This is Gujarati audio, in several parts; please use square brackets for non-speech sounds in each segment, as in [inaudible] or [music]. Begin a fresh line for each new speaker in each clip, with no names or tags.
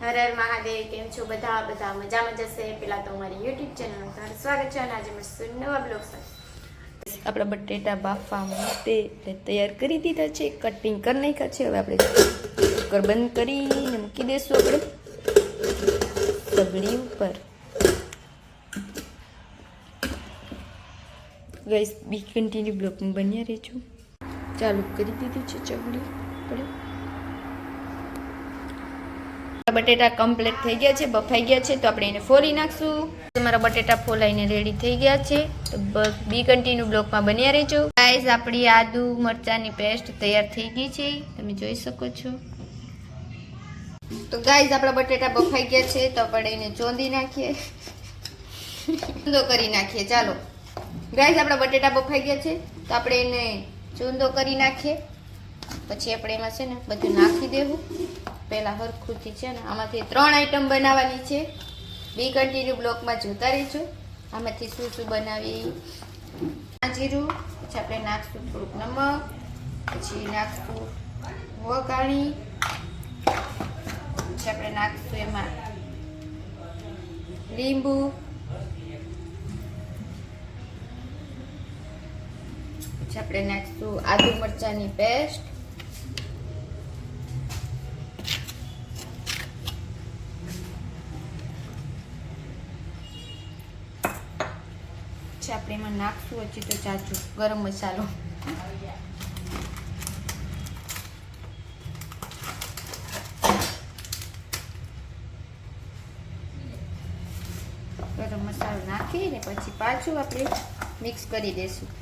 હર હર મહાદેવ, કેમ છો બધા? બધા મજામાં જશે પેલા તો મારી યુટ્યુબ ચેનલ પર સ્વાગત છે અને આજે મસ્ત નવા બ્લોગ સાથે. આપણા બટેટા બાફવા માટે તૈયાર કરી દીધા છે. કટિંગ કરી નાખ્યા છે. હવે આપણે કુકર બંધ કરીને મૂકી દઈશું આપણે. સગડી ઉપર. ગઈસ બી કન્ટિન્યુ બ્લોકમાં બન્યા રહેજો. ચાલુ કરી દીધું છે ચગડી. બટેટા કમ્પ્લીટ થઈ ગયા છે, બફાઈ ગયા છે, તો આપણે એને ફોલી નાખશું. તમારા બટેટા ફોલાઈને રેડી થઈ ગયા છે. તો બી કન્ટિન્યુ બ્લોકમાં બન્યા રહેજો. ગાઈઝ આપણી આદુ મરચાંની પેસ્ટ તૈયાર થઈ ગઈ છે. તમે જોઈ શકો છો. તો ગાઈઝ આપણા બટેટા બફાઈ ગયા છે, તો આપણે એને ચોંદી નાખીએ. ચૂંદો કરી નાખીએ, ચાલો. ગાઈઝ આપણા બટેટા બફાઈ ગયા છે, તો આપણે એને ચૂંદો કરી નાખીએ. પછી આપણે એમાં છે ને બધું નાખી દેવું. પહેલા હરખુંથી છે ને, આમાંથી ત્રણ આઈટમ બનાવવાની છે. બી કન્ટિન્યુ બ્લોકમાં જોતા રહેજો આમાંથી શું શું બનાવી? જીરું, પછી આપણે નાખશું થોડુંક નમક, પછી નાખશું વઘાણી, પછી આપણે નાખશું એમાં લીંબુ. પછી આપણે નાખશું આદુ મરચાંની પેસ્ટ પછી આપણે એમાં નાખશું હજી તો ચાચું. ગરમ મસાલો. ગરમ મસાલો નાખીને પછી પાછું આપણે મિક્સ કરી દઈશું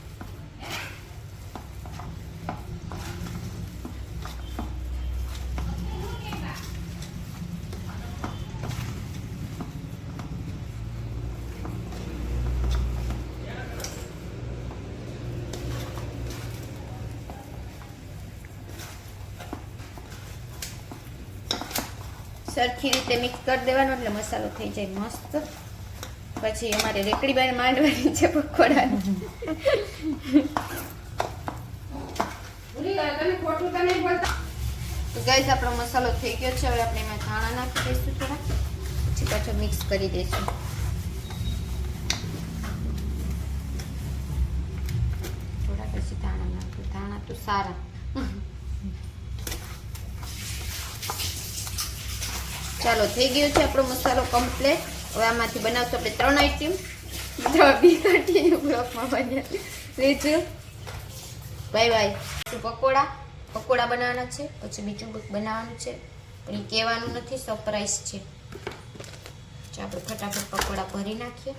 સરખી રીતે મિક્સ કરી દેવાનો એટલે મસાલો થઈ જાય મસ્ત. પછી અમારે રેકડી બાર માંડવાની છે પકોડા તો ગાઈસ આપણો મસાલો થઈ ગયો છે. હવે આપણે એમાં ધાણા નાખી દઈશું થોડા. પછી પાછો મિક્સ કરી દઈશું. થોડા પછી ધાણા નાખું ધાણા તો સારા. ચાલો થઈ ગયો છે આપણો મસાલો કમ્પ્લેટ હવે આમાંથી બનાવશું આપણે ત્રણ આઈટમ બધા બી કન્ટિન્યુ બ્લોકમાં બન્યા. પકોડા. પકોડા બનાવવાના છે. પછી બીજું કંઈક બનાવવાનું છે. પણ એ કહેવાનું નથી સરપ્રાઈઝ છે. આપણે ફટાફટ પકોડા ભરી નાખીએ.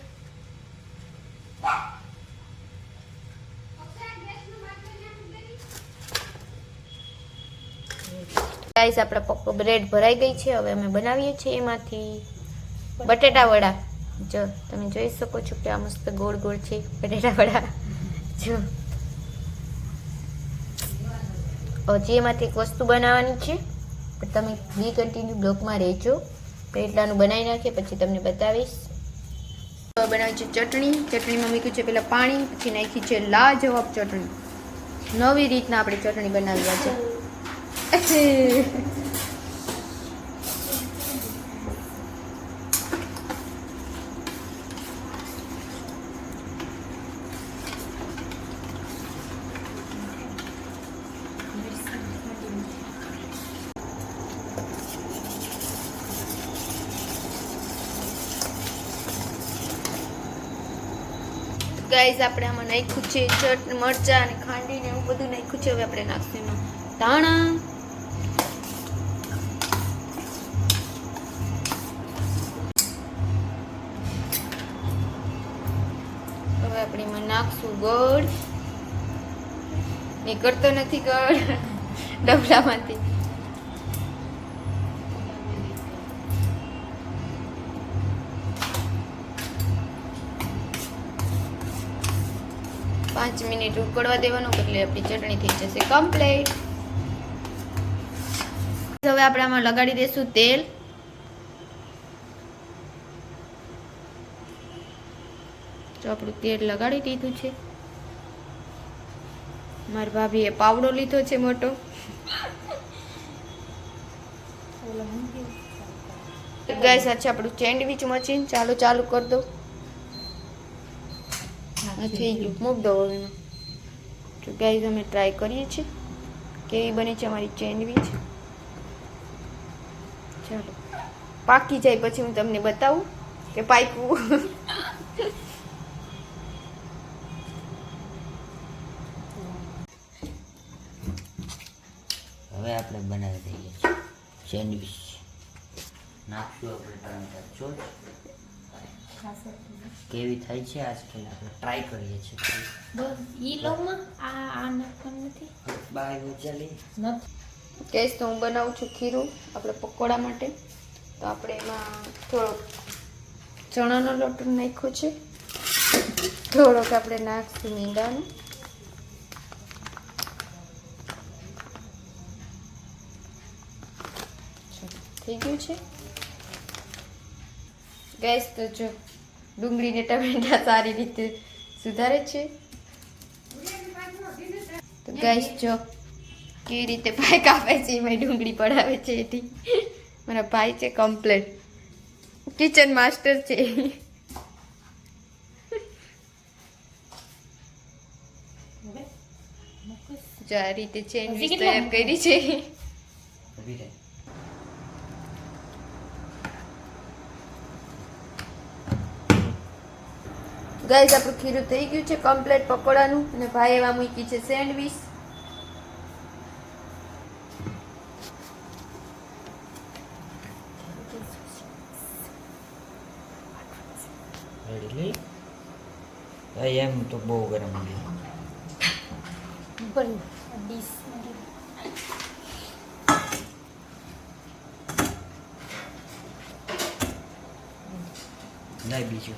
ગાઈસ આપણા પપ્પો બ્રેડ ભરાઈ ગઈ છે. હવે અમે બનાવીએ છીએ એમાંથી. બટેટા વડા. જો, તમે જોઈ શકો છો કે આ મસ્ત ગોળ ગોળ છે. બટેટા વડા. જો. હજી એમાંથી એક વસ્તુ બનાવવાની છે. પણ તમે બી કન્ટિન્યુ બ્લોકમાં રહેજો. એટલાનું બનાવી નાખીએ, પછી તમને બતાવીશ. બનાવી છે ચટણી. ચટણીમાં મૂક્યું છે પહેલાં પાણી, પછી નાખી છે લાજવાબ ચટણી. નવી રીતના આપણે ચટણી બનાવ્યા છે. ગાઈઝ આપણે આમાં નાખ્યું છે ચટ, મરચાં અને ખાંડી ને એવું બધું નાખ્યું છે. હવે આપણે નાખશું ધાણા. આપણે નાખશું ગોળ. કરતો નથી ગળ. ડબલામાંથી. પાંચ મિનિટ ઉકળવા દેવાનું, એટલે આપણી ચટણી થઈ જશે કમ્પ્લીટ હવે આપણે આમાં લગાડી દઈશું તેલ. તો આપણું તેલ લગાડી દીધું છે. મારી ભાભીએ પાવડો લીધો છે મોટો. ગાય સાથે આપણું સેન્ડવીચ મચીન ચાલો, ચાલુ કરી દો. થઈ ગયું મૂક દો હવે તો ગાય અમે ટ્રાય કરીએ છીએ. કેવી બની છે અમારી સેન્ડવીચ ચાલો. પાકી જાય પછી હું તમને બતાવું કે પાક્યું.
હવે આપણે બનાવી દઈએ છીએ સેન્ડવિચ. નાખશું આપણે ટમેટા ચોચ. કેવી થાય છે આજકાલ આપણે ટ્રાય કરીએ છીએ.
બસ ઈ લોમાં આ આ નાખવાનું નથી?
બાય ચાલી
નથી.
કેસ તો હું બનાવું છું ખીરું આપણે પકોડા માટે. તો આપણે એમાં થોડોક ચણાનો લોટ નાખ્યો છે. થોડોક આપણે નાખશું મીંડાનો. થઈ ગયું છે. ગેસ તો જો ડુંગળીને ટમેટા સારી રીતે સુધારે છે. તો ગેસ જો કેવી રીતે ભાઈ કાપે છે એમાં ડુંગળી પડાવે છે એથી. મારા ભાઈ છે કમ્પ્લેટ કિચન માસ્ટર છે. જો આ રીતે
કેટલા
તૈયાર કરી છે? ગાઈઝ આપણું ખીરું થઈ ગયું છે કમ્પ્લેટ પકોડાનું. અને ભાઈ એવા મૂકી છે સેન્ડવીચ.
લઈ એમ તો બહુ ગરમ
પણ ડીશ.
નહીં બીજું.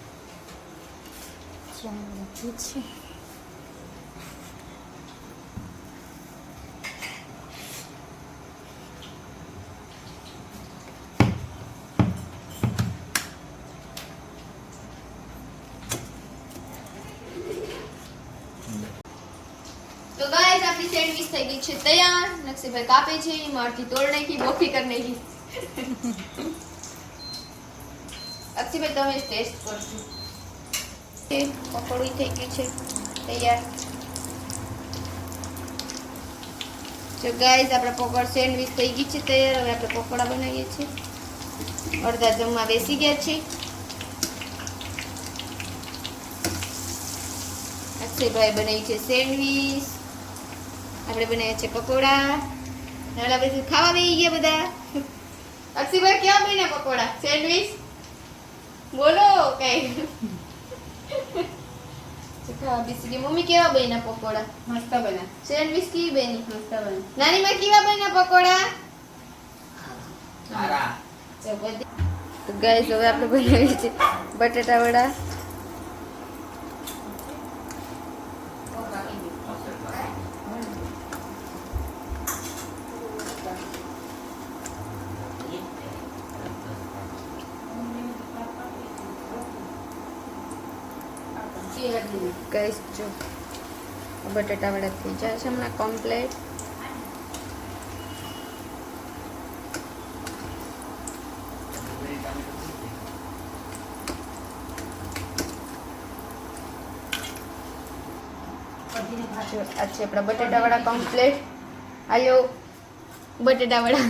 જ્યાં લખ્યું છે
તો ગાઈઝ આપણી સેન્ડવિચ થઈ ગઈ છે તૈયાર. નકશીભાઈ કાપે છે એમાં અડધી તોડ નાખી બોકી કરી નાખી. [laughs] અક્ષીભાઈ તમે ટેસ્ટ કરજો. એ પકોડી થઈ ગઈ છે, તૈયાર. જો ગાઈઝ આપણે પકોડ સેન્ડવિચ થઈ ગઈ છે તૈયાર, હવે આપણે પકોડા બનાવીએ છીએ. અડધા જમવા બેસી ગયા છે. અક્ષયભાઈ બનાવી છે સેન્ડવીચ. આપણે બનાવ્યા છે પકોડા. નાના બધું ખાવા બેસી ગયા બધા. અક્ષયભાઈ, ક્યાં બન્યા પકોડા? સેન્ડવીચ? બોલો, કઈ. ખાવા બેસી ગયા મમ્મી કેવા બન્યા પકોડા?
મસ્ત બના
સેન્ડવીચ કેવી બની?
મસ્ત બની
નાની માં કેવા બન્યા પકોડા?
સારા.
તો ગાઈસ હવે આપણે બનાવીએ બટાટા વડા. ગાઈસ જો. બટાટા વડા થઈ જાય છે હમણાં કમ્પ્લેટ આપણા બટાટા વડા કમ્પ્લેટ આયો. બટેટા વડા